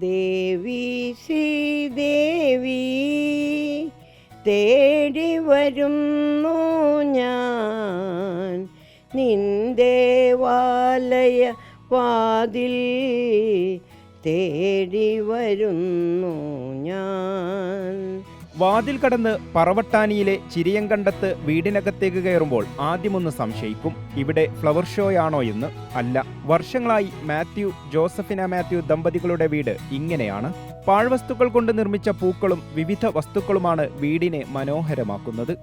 ദേവി ശ്രീദേവി തേടി വരുന്നു ഞാൻ. നിന്ദേവാലയ വാതിൽ തേടി വരുന്നു ഞാൻ. വാതിൽ കടന്ന് പറവട്ടാനിയിലെ ചിരിയങ്കണ്ടത്ത് വീടിനകത്തേക്ക് കയറുമ്പോൾ ആദ്യമൊന്ന് സംശയിക്കും ഇവിടെ ഫ്ലവർ ഷോയാണോ എന്ന്. അല്ല വർഷങ്ങളായി മാത്യു ജോസഫിന മാത്യു ദമ്പതികളുടെ വീട് ഇങ്ങനെയാണ്. പാഴ്വസ്തുക്കൾ കൊണ്ട് നിർമ്മിച്ച പൂക്കളും വിവിധ വസ്തുക്കളുമാണ് വീടിനെ മനോഹരമാക്കുന്നത്.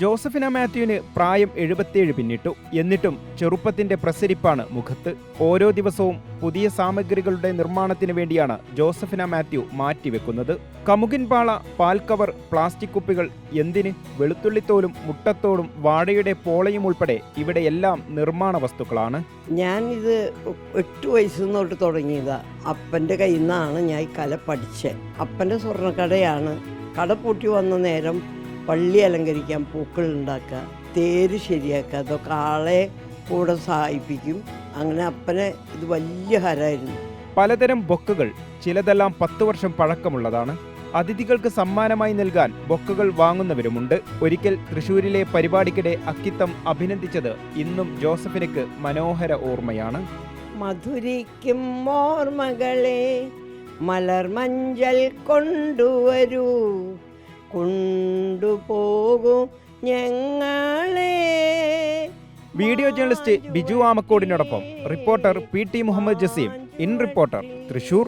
ജോസഫിന മാത്യുവിന് പ്രായം എഴുപത്തിയേഴ് പിന്നിട്ടു. എന്നിട്ടും ചെറുപ്പത്തിന്റെ പ്രസരിപ്പാണ് മുഖത്ത്. ഓരോ ദിവസവും പുതിയ സാമഗ്രികളുടെ നിർമ്മാണത്തിന് വേണ്ടിയാണ് ജോസഫിന മാത്യു മാറ്റിവെക്കുന്നത്. കമുകിൻപാള പാൽക്കവർ പ്ലാസ്റ്റിക് കുപ്പികൾ എന്തിന്? വെളുത്തുള്ളിത്തോലും മുട്ടത്തോടും വാഴയുടെ പോളയും ഉൾപ്പെടെ ഇവിടെ എല്ലാം നിർമ്മാണ വസ്തുക്കളാണ്. ഞാൻ ഇത് എട്ട് വയസ്സിൽ തൊട്ട് തുടങ്ങിയതാ. അപ്പന്റെ കയ്യിൽ നിന്നാണ് ഞാൻ കല പഠിച്ചത്. അപ്പന്റെ സ്വർണക്കടയാണ്. കട പൂട്ടി വന്ന നേരം പള്ളി അലങ്കരിക്കാൻ പൂക്കൾ ഉണ്ടാക്കുക തേര് ശരിയാക്കുക അതൊക്കെ ആളെ കൂടെ സഹായിപ്പിക്കും. അങ്ങനെ അപ്പനെ ഇത് വലിയ ഹരമായിരുന്നു പലതരം ബൊക്കുകൾ ചിലതെല്ലാം പത്ത് വർഷം പഴക്കമുള്ളതാണ്. അതിഥികൾക്ക് സമ്മാനമായി നൽകാൻ ബൊക്കുകൾ വാങ്ങുന്നവരുമുണ്ട്. ഒരിക്കൽ തൃശൂരിലെ പരിപാടിക്കിടെ അക്കിത്തം അഭിനന്ദിച്ചത് ഇന്നും ജോസഫിനക്ക് മനോഹര ഓർമ്മയാണ്. മധുരിക്കും ഓർമ്മകളെ മലർമഞ്ചൽ കൊണ്ടുവരൂ. കൊണ്ടുപോകും ഞങ്ങളെ. Video journalist Biju ആമക്കോടിനോടൊപ്പം reporter P T Muhammad Jaseem in reporter Thrissur.